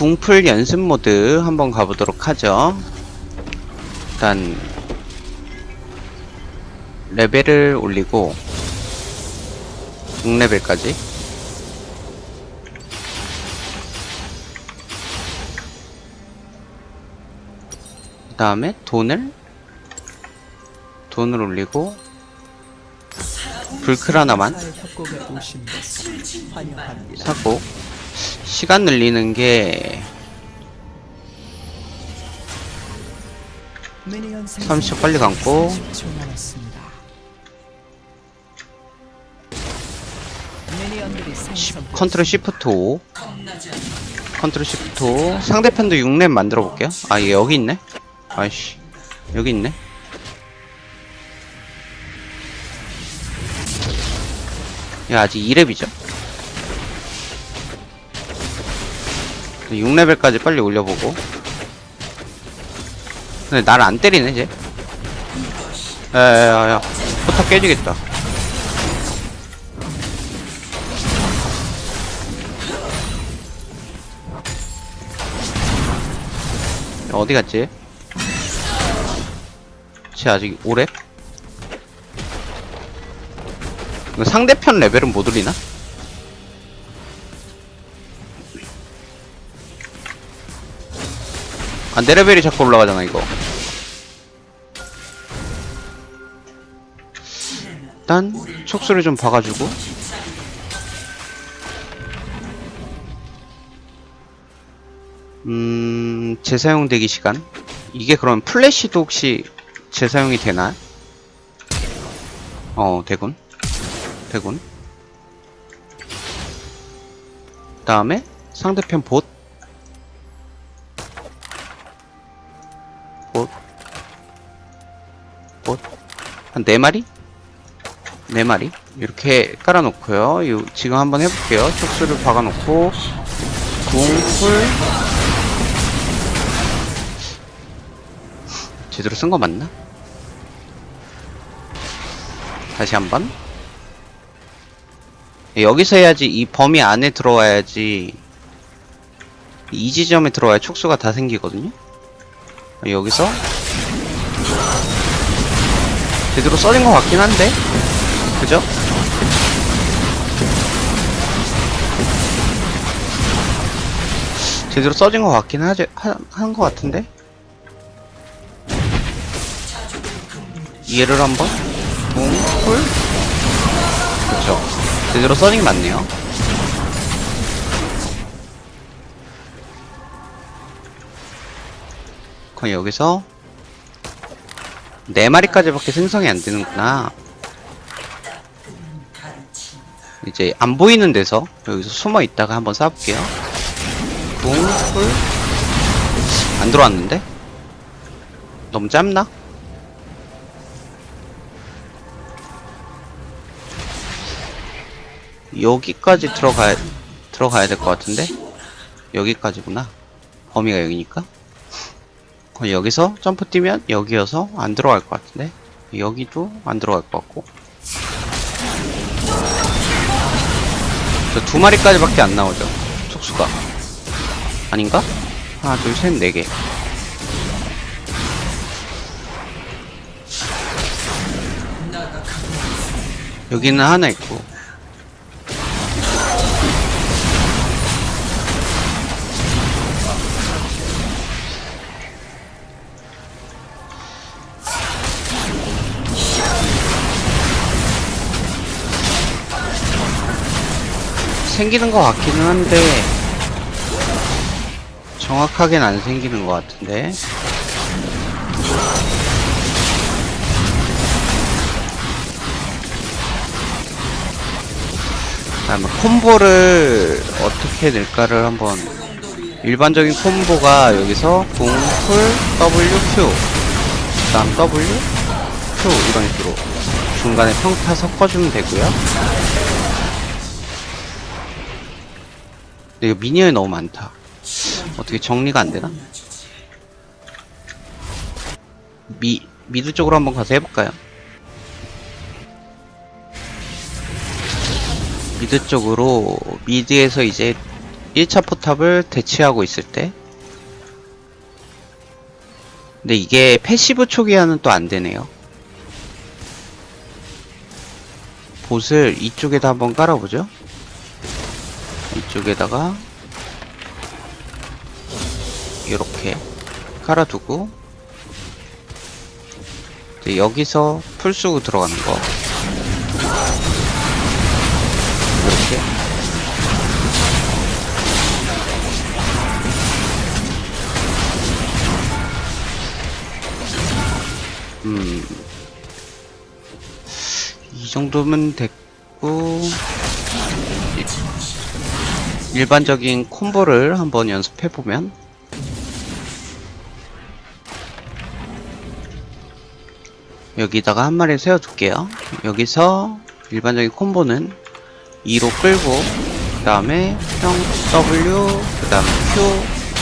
궁풀 연습 모드 한번 가보도록 하죠. 일단 레벨을 올리고 6레벨까지 그 다음에 돈을 돈을 올리고 불클 하나만 환영합니다. 사고 시간 늘리는 게 미니언 30초 빨리 감고. 30초 남았습니다. 미니언들이 생성되었습니다. 컨트롤 시프트 5 컨트롤 시프트 5 상대편도 6렙 만들어 볼게요. 아 얘 여기 있네? 아이씨. 여기 있네? 얘 아직 2렙이죠 6레벨까지 빨리 올려보고 근데 날 안 때리네 쟤 야야야야 포탑 깨지겠다 어디 갔지? 쟤 아직 오래? 상대편 레벨은 못 올리나? 아, 내 레벨이 자꾸 올라가잖아, 이거. 일단, 촉수를 좀 봐가지고. 음, 재사용 대기 시간. 이게 그럼 플래시도 혹시 재사용이 되나? 어, 되군. 되군. 다음에 상대편 봇. 봇. 한 네마리네마리 이렇게 깔아놓고요. 요, 지금 한번 해볼게요. 촉수를 박아놓고, 궁 풀, 제대로 쓴 거 맞나? 다시 한번 여기서 해야지 이 범위 안에 들어와야지 이 지점에 들어와야 촉수가 다 생기거든요 여기서 제대로 써진 것 같긴 한데. 그죠? 제대로 써진 것 같긴 하지 한것 같은데? 얘를 한번? 뭉풀 그쵸. 제대로 써진 게 맞네요. 그럼 여기서 네 마리까지밖에 생성이 안 되는구나. 이제 안 보이는 데서 여기서 숨어 있다가 한번 쏴볼게요. 뭉풀. 안 들어왔는데? 너무 짧나? 여기까지 들어가야 들어가야 될 것 같은데? 여기까지구나. 범위가 여기니까 여기서 점프 뛰면 여기여서 안 들어갈 것 같은데? 여기도 안 들어갈 것 같고. 저 두 마리까지밖에 안 나오죠? 촉수가. 아닌가? 하나 둘셋네 개. 여기는 하나 있고 생기는 것 같기는 한데 정확하게는 안 생기는 것 같은데. 다음에 콤보를 어떻게 낼까를 한번 일반적인 콤보가 여기서 궁, 풀, W, Q 그 다음 W, Q 이런 식으로 중간에 평타 섞어주면 되고요 근데 이거 미니언이 너무 많다 어떻게 정리가 안 되나? 미, 미드 쪽으로 한번 가서 해볼까요? 미드 쪽으로 미드에서 이제 1차 포탑을 대치하고 있을 때 근데 이게 패시브 초기화는 또 안되네요 봇을 이쪽에다 한번 깔아보죠 이 쪽에다가 이렇게 깔아두고 이제 여기서 풀 쓰고 들어가는 거 이렇게 음. 이 정도면 됐고 일- 일반적인 콤보를 한번 연습해 보면 여기다가 한 마리 세워둘게요. 여기서 일반적인 콤보는 2로 끌고 그 다음에 평 W 그 다음에 Q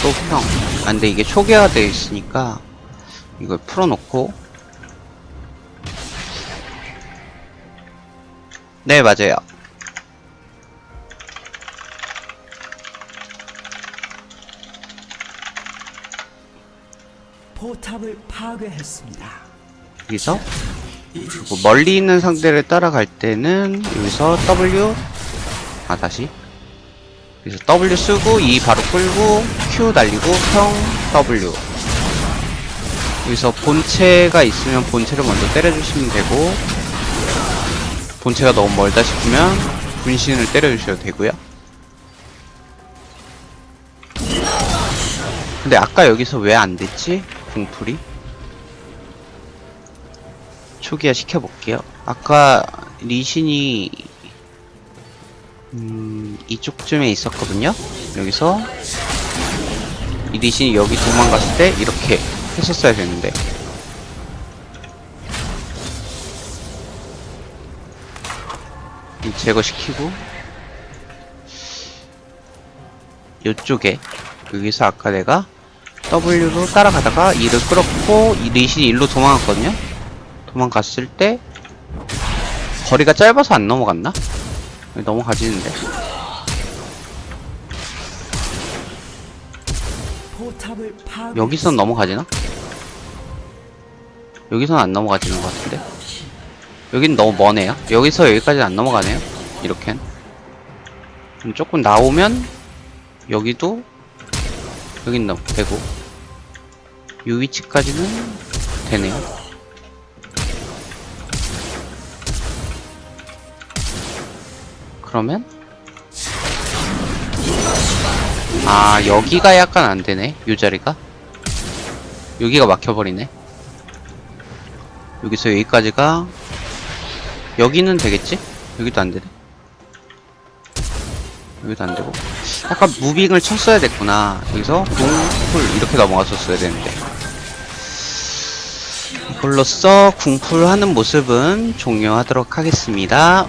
또 평. 아, 근데 이게 초기화 되어 있으니까 이걸 풀어놓고 네 맞아요. 포탑을 파괴했습니다. 여기서 그리고 멀리 있는 상대를 따라갈 때는 여기서 W 아 다시 여기서 W 쓰고 E 바로 끌고 Q 날리고 평 W 여기서 본체가 있으면 본체를 먼저 때려주시면 되고 본체가 너무 멀다 싶으면 분신을 때려주셔도 되고요 근데 아까 여기서 왜 안 됐지? 궁풀이 초기화 시켜볼게요. 아까 리신이 음, 이쪽쯤에 있었거든요. 여기서 이 리신이 여기 도망갔을 때 이렇게 했었어야 되는데 이 제거시키고 이쪽에 여기서 아까 내가 W로 따라가다가 이를 끌었고 이 리신이 일로 도망갔거든요. 도망갔을 때 거리가 짧아서 안 넘어갔나? 넘어가지는데. 여기선 넘어가지나? 여기선 안 넘어가지는 것 같은데 여긴 너무 머네요 여기서 여기까지는 안 넘어가네요 이렇겐 조금 나오면 여기도 여긴 넘 되고 이 위치까지는 되네요. 그러면? 아 여기가 약간 안 되네 요 자리가? 여기가 막혀버리네. 여기서 여기까지가 여기는 되겠지? 여기도 안 되네? 여기도 안 되고. 약간 무빙을 쳤어야 됐구나. 여기서 궁풀 이렇게 넘어갔었어야 되는데 이걸로써 궁풀 하는 모습은 종료하도록 하겠습니다